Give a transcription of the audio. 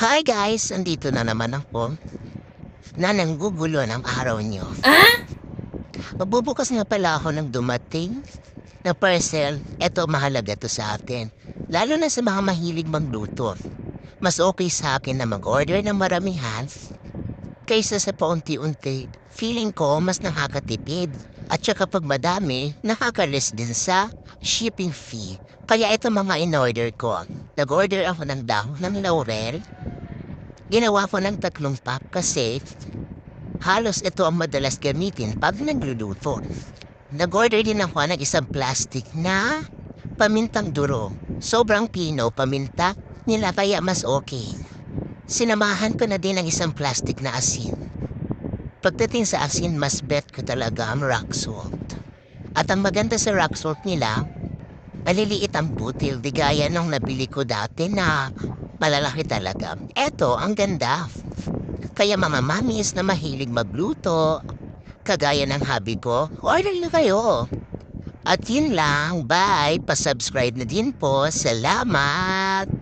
Hi guys! Andito na naman ako na nanggugulo ng araw nyo. Ah? Magbubukas nga pala ako ng dumating na parcel. Eto, mahalaga to sa atin. Lalo na sa mga mahilig magluto. Mas okay sa akin na mag-order ng maramihan kaysa sa paunti-unti. Feeling ko mas nakakatipid. At saka pag madami, nakakalis din sa shipping fee. Kaya ito mga in-order ko. Nag-order ako ng dahon ng laurel. Ginawa ko ng tatlong pack kasi halos ito ang madalas gamitin pag nagluluto. Nag-order din ako ng isang plastic na pamintang duro. Sobrang pino paminta nila kaya mas okay. Sinamahan ko na din ng isang plastic na asin. Pagdating sa asin, mas bet ko talaga ang rock salt. At ang maganda sa rock salt nila, maliliit ang butil, di gaya nung nabili ko dati na malalaki talaga. Eto, ang ganda. Kaya mga mamis na mahilig magluto, kagaya ng hobby ko, order na kayo. At yun lang, bye! Pasubscribe na din po. Salamat!